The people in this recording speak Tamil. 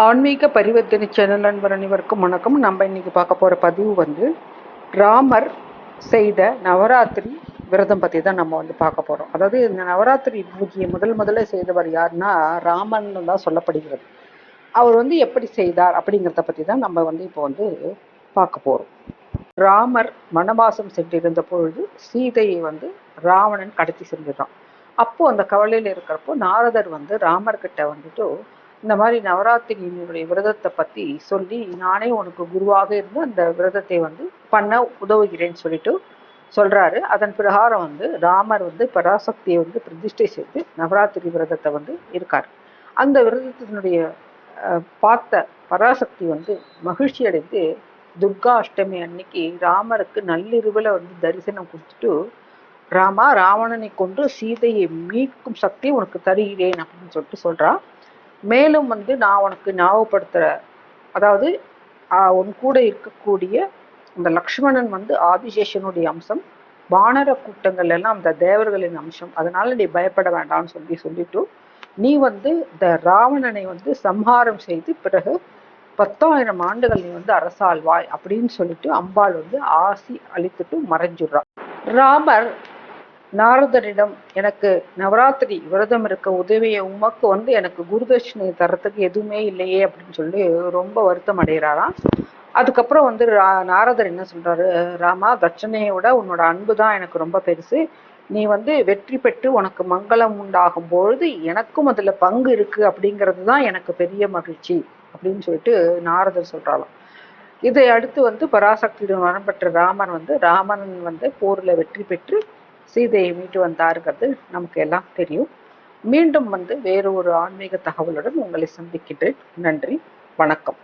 ஆன்மீக பரிவர்த்தனை சேனல் நண்பர் அனைவருக்கும் வணக்கம். நம்ம இன்னைக்கு பார்க்க போகிற பதிவு வந்து ராமர் செய்த நவராத்திரி விரதம் பற்றி தான் நம்ம வந்து பார்க்க போகிறோம் அதாவது இந்த நவராத்திரி பூஜையை முதல் முதல்ல செய்தவர் யாருன்னா ராமன் தான் சொல்லப்படுகிறது. அவர் வந்து எப்படி செய்தார் அப்படிங்கிறத பற்றி தான் நம்ம வந்து இப்போ வந்து பார்க்க போகிறோம் ராமர் மனவாசம் சென்றிருந்த பொழுது சீதையை வந்து ராவணன் கடத்தி சென்றுட்டான் அப்போது அந்த கவலையில் இருக்கிறப்போ நாரதர் வந்து ராமர்கிட்ட வந்துட்டு இந்த மாதிரி நவராத்திரியினுடைய விரதத்தை பற்றி சொல்லி நானே உனக்கு குருவாக இருந்து அந்த விரதத்தை வந்து பண்ண உதவுகிறேன்னு சொல்லிட்டு சொல்கிறாரு அதன் பிரகாரம் வந்து ராமர் வந்து பராசக்தியை வந்து பிரதிஷ்டை செய்து நவராத்திரி விரதத்தை வந்து இருக்கார். அந்த விரதத்தினுடைய பார்த்த பராசக்தி வந்து மகிழ்ச்சி அடைந்து துர்கா அஷ்டமி அன்னைக்கு ராமருக்கு நள்ளிரவில் வந்து தரிசனம் கொடுத்துட்டு ராமா ராவணனை கொன்று சீதையை மீட்கும் சக்தி உனக்கு தருகிறேன் அப்படின்னு சொல்லிட்டு சொல்கிறான் மேலும் வந்து நான் உனக்கு ஞாபகப்படுத்துகிற அதாவது உன் கூட இருக்கக்கூடிய அந்த லக்ஷ்மணன் வந்து ஆதிசேஷனுடைய அம்சம் வானர கூட்டங்கள் எல்லாம் அந்த தேவர்களின் அம்சம் அதனால நீ பயப்பட வேண்டாம்னு சொல்லி சொல்லிட்டு நீ வந்து இந்த ராவணனை வந்து சம்ஹாரம் செய்து பிறகு பத்தாயிரம் ஆண்டுகள் நீ வந்து அரசாழ்வாய் அப்படின்னு சொல்லிட்டு அம்பாள் வந்து ஆசி அளித்துட்டு மறைஞ்சிடுறான் ராமர் நாரதரிடம் எனக்கு நவராத்திரி விரதம் இருக்க உதவிய உமக்கு வந்து எனக்கு குருதட்சிணை தரத்துக்கு எதுவுமே இல்லையே அப்படின்னு சொல்லி ரொம்ப வருத்தம் அடைகிறாராம். அதுக்கப்புறம் வந்து ரா நாரதர் என்ன சொல்றாரு? ராமா தட்சணையை விட உன்னோட அன்பு தான் எனக்கு ரொம்ப பெருசு. நீ வந்து வெற்றி பெற்று உனக்கு மங்களம் உண்டாகும் பொழுது எனக்கும் அதுல பங்கு இருக்கு அப்படிங்கிறது தான் எனக்கு பெரிய மகிழ்ச்சி அப்படின்னு சொல்லிட்டு நாரதர் சொல்றாளாம் இதை அடுத்து வந்து பராசக்தியுடன் வரம் பெற்ற ராமன் வந்து ராமன் வந்து போர்ல வெற்றி பெற்று சீதையை மீட்டு வந்தாருங்கிறது நமக்கு எல்லாம் தெரியும். மீண்டும் வந்து வேறு ஒரு ஆன்மீக தகவலுடன் உங்களை சந்திக்கின்றேன். நன்றி வணக்கம்.